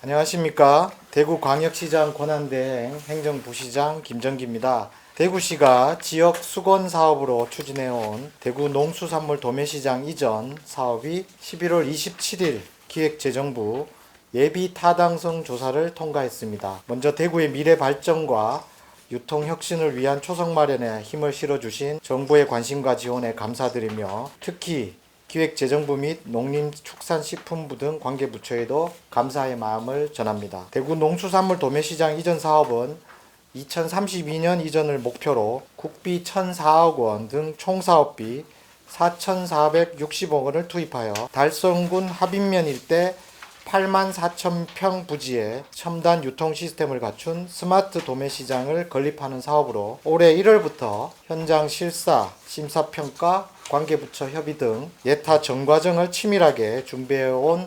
안녕하십니까. 대구광역시장 권한대행 행정부시장 김정기입니다. 대구시가 지역 수건 사업으로 추진해온 대구 농수산물 도매시장 이전 사업이 11월 27일 기획재정부 예비 타당성 조사를 통과했습니다. 먼저 대구의 미래 발전과 유통 혁신을 위한 초석 마련에 힘을 실어주신 정부의 관심과 지원에 감사드리며 특히 기획재정부 및 농림축산식품부 등 관계부처에도 감사의 마음을 전합니다. 대구 농수산물 도매시장 이전 사업은 2032년 이전을 목표로 국비 1,004억 원 등 총 사업비 4,460억 원을 투입하여 달성군 합인면 일대 8만 4천 평 부지에 첨단 유통 시스템을 갖춘 스마트 도매 시장을 건립하는 사업으로 올해 1월부터 현장 실사, 심사 평가, 관계부처 협의 등 예타 전 과정을 치밀하게 준비해온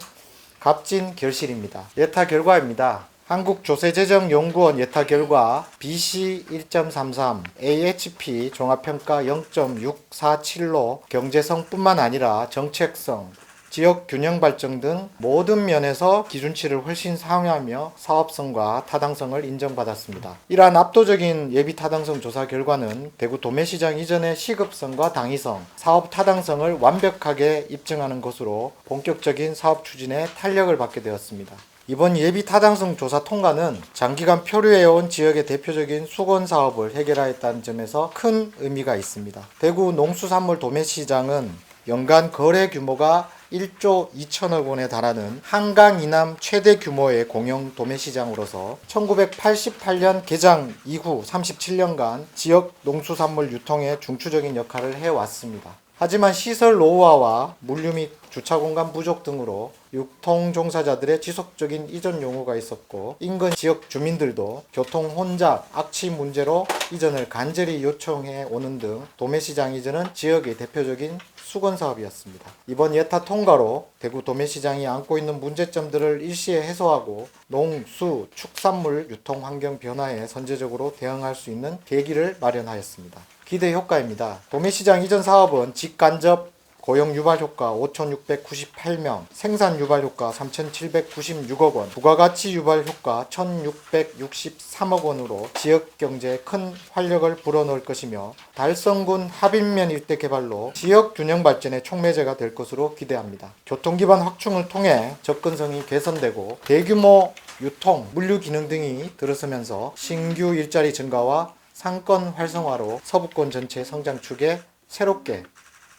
값진 결실입니다. 예타 결과입니다. 한국조세재정연구원 예타 결과 BC 1.33, AHP 종합평가 0.647로 경제성뿐만 아니라 정책성, 지역 균형 발전 등 모든 면에서 기준치를 훨씬 상회하며 사업성과 타당성을 인정받았습니다. 이러한 압도적인 예비 타당성 조사 결과는 대구 도매시장 이전의 시급성과 당위성, 사업 타당성을 완벽하게 입증하는 것으로 본격적인 사업 추진에 탄력을 받게 되었습니다. 이번 예비 타당성 조사 통과는 장기간 표류해온 지역의 대표적인 수건 사업을 해결하였다는 점에서 큰 의미가 있습니다. 대구 농수산물 도매시장은 연간 거래 규모가 1조 2천억 원에 달하는 한강 이남 최대 규모의 공영 도매시장으로서 1988년 개장 이후 37년간 지역 농수산물 유통에 중추적인 역할을 해왔습니다. 하지만 시설 노후화와 물류 및 주차 공간 부족 등으로 유통 종사자들의 지속적인 이전 요구가 있었고 인근 지역 주민들도 교통 혼잡, 악취 문제로 이전을 간절히 요청해 오는 등 도매시장 이전은 지역의 대표적인 수건 사업이었습니다. 이번 예타 통 과로 대구 도매시장이 안고 있는 문제점들을 일시에 해소하고 농 수 축산물 유통 환경 변화에 선제적으로 대응할 수 있는 계기를 마련하였습니다. 기대 효과입니다. 도매시장 이전 사업은 직간접 고용 유발 효과 5,698명, 생산 유발 효과 3,796억 원, 부가가치 유발 효과 1,663억 원으로 지역 경제에 큰 활력을 불어넣을 것이며 달성군 합인면 일대 개발로 지역 균형 발전의 촉매제가 될 것으로 기대합니다. 교통 기반 확충을 통해 접근성이 개선되고 대규모 유통, 물류 기능 등이 들어서면서 신규 일자리 증가와 상권 활성화로 서부권 전체 성장축에 새롭게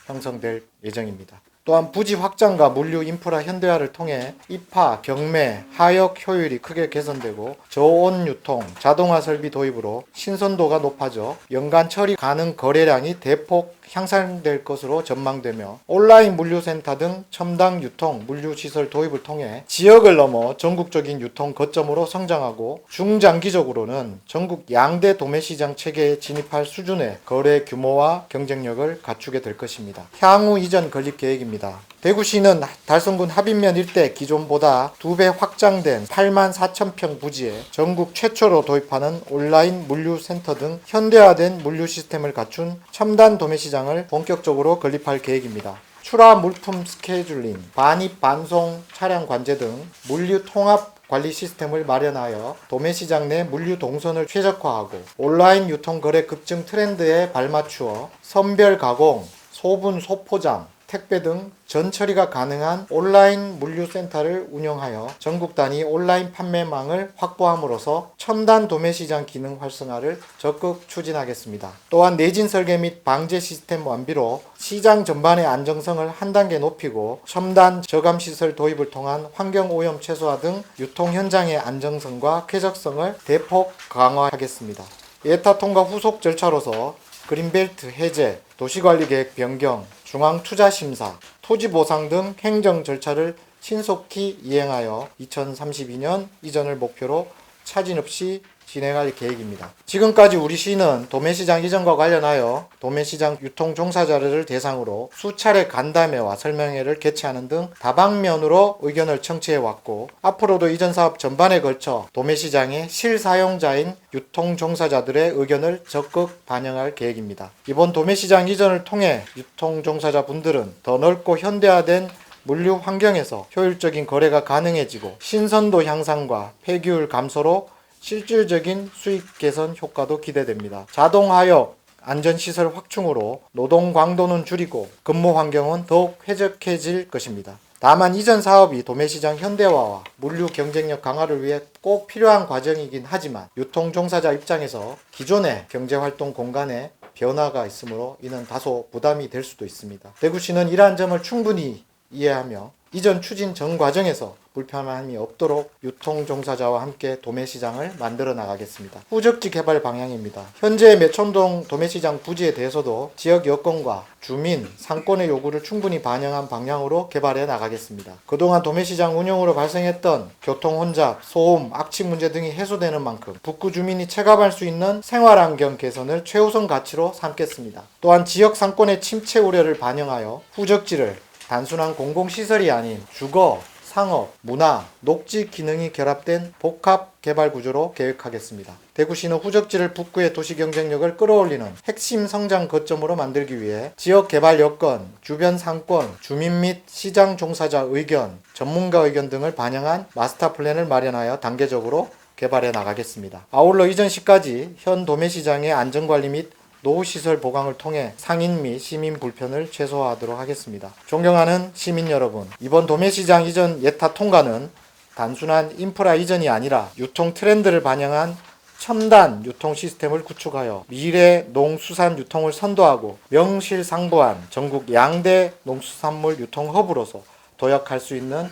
형성될 예정입니다. 또한 부지 확장과 물류 인프라 현대화를 통해 입하, 경매, 하역 효율이 크게 개선되고 저온 유통, 자동화 설비 도입으로 신선도가 높아져 연간 처리 가능 거래량이 대폭 향상될 것으로 전망되며 온라인 물류센터 등 첨단 유통 물류 시설 도입을 통해 지역을 넘어 전국적인 유통 거점으로 성장하고 중장기적으로는 전국 양대 도매시장 체계에 진입할 수준의 거래 규모와 경쟁력을 갖추게 될 것입니다. 향후 이전 건립 계획입니다. 대구시는 달성군 합인면 일대 기존보다 두 배 확장된 8만 4천 평 부지에 전국 최초로 도입하는 온라인 물류센터 등 현대화된 물류 시스템을 갖춘 첨단 도매시장을 본격적으로 건립할 계획입니다. 출하 물품 스케줄링, 반입 반송 차량 관제 등 물류 통합 관리 시스템을 마련하여 도매시장 내 물류 동선을 최적화하고 온라인 유통 거래 급증 트렌드에 발맞추어 선별 가공, 소분 소포장, 택배 등 전처리가 가능한 온라인 물류센터를 운영하여 전국 단위 온라인 판매망을 확보함으로써 첨단 도매시장 기능 활성화를 적극 추진하겠습니다. 또한 내진 설계 및 방제 시스템 완비로 시장 전반의 안정성을 한 단계 높이고 첨단 저감 시설 도입을 통한 환경 오염 최소화 등 유통 현장의 안정성과 쾌적성을 대폭 강화하겠습니다. 예타 통과 후속 절차로서 그린벨트 해제, 도시관리계획 변경, 중앙투자심사, 토지보상 등 행정 절차를 신속히 이행하여 2032년 이전을 목표로 차진 없이 진행할 계획입니다. 지금까지 우리 시는 도매시장 이전과 관련하여 도매시장 유통 종사자를 대상으로 수차례 간담회와 설명회를 개최하는 등 다방면으로 의견을 청취해 왔고 앞으로도 이전 사업 전반에 걸쳐 도매시장의 실사용자인 유통 종사자들의 의견을 적극 반영할 계획입니다. 이번 도매시장 이전을 통해 유통 종사자 분들은 더 넓고 현대화된 물류 환경에서 효율적인 거래가 가능해지고 신선도 향상과 폐기율 감소로 실질적인 수익 개선 효과도 기대됩니다. 자동 하역 안전시설 확충으로 노동 강도는 줄이고 근무 환경은 더욱 쾌적해질 것입니다. 다만 이전 사업이 도매시장 현대화와 물류 경쟁력 강화를 위해 꼭 필요한 과정이긴 하지만 유통 종사자 입장에서 기존의 경제활동 공간에 변화가 있으므로 이는 다소 부담이 될 수도 있습니다. 대구시는 이러한 점을 충분히 이해하며 이전 추진 전 과정에서 불편함이 없도록 유통 종사자와 함께 도매시장을 만들어 나가겠습니다. 후적지 개발 방향입니다. 현재 매천동 도매시장 부지에 대해서도 지역 여건과 주민, 상권의 요구를 충분히 반영한 방향으로 개발해 나가겠습니다. 그동안 도매시장 운영으로 발생했던 교통 혼잡, 소음, 악취 문제 등이 해소되는 만큼 북구 주민이 체감할 수 있는 생활 환경 개선을 최우선 가치로 삼겠습니다. 또한 지역 상권의 침체 우려를 반영하여 후적지를 단순한 공공시설이 아닌 주거, 상업, 문화, 녹지 기능이 결합된 복합 개발 구조로 계획하겠습니다. 대구시는 후적지를 북구의 도시 경쟁력을 끌어올리는 핵심 성장 거점으로 만들기 위해 지역 개발 여건, 주변 상권, 주민 및 시장 종사자 의견, 전문가 의견 등을 반영한 마스터 플랜을 마련하여 단계적으로 개발해 나가겠습니다. 아울러 이전 시까지 현 도매시장의 안전관리 및 노후시설 보강을 통해 상인 및 시민 불편을 최소화하도록 하겠습니다. 존경하는 시민 여러분, 이번 도매시장 이전 예타 통과는 단순한 인프라 이전이 아니라 유통 트렌드를 반영한 첨단 유통 시스템을 구축하여 미래 농수산 유통을 선도하고 명실상부한 전국 양대 농수산물 유통 허브로서 도약할 수 있는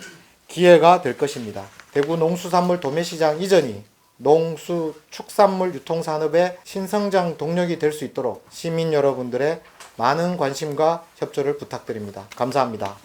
기회가 될 것입니다. 대구 농수산물 도매시장 이전이 농수 축산물 유통 산업의 신성장 동력이 될 수 있도록 시민 여러분들의 많은 관심과 협조를 부탁드립니다. 감사합니다.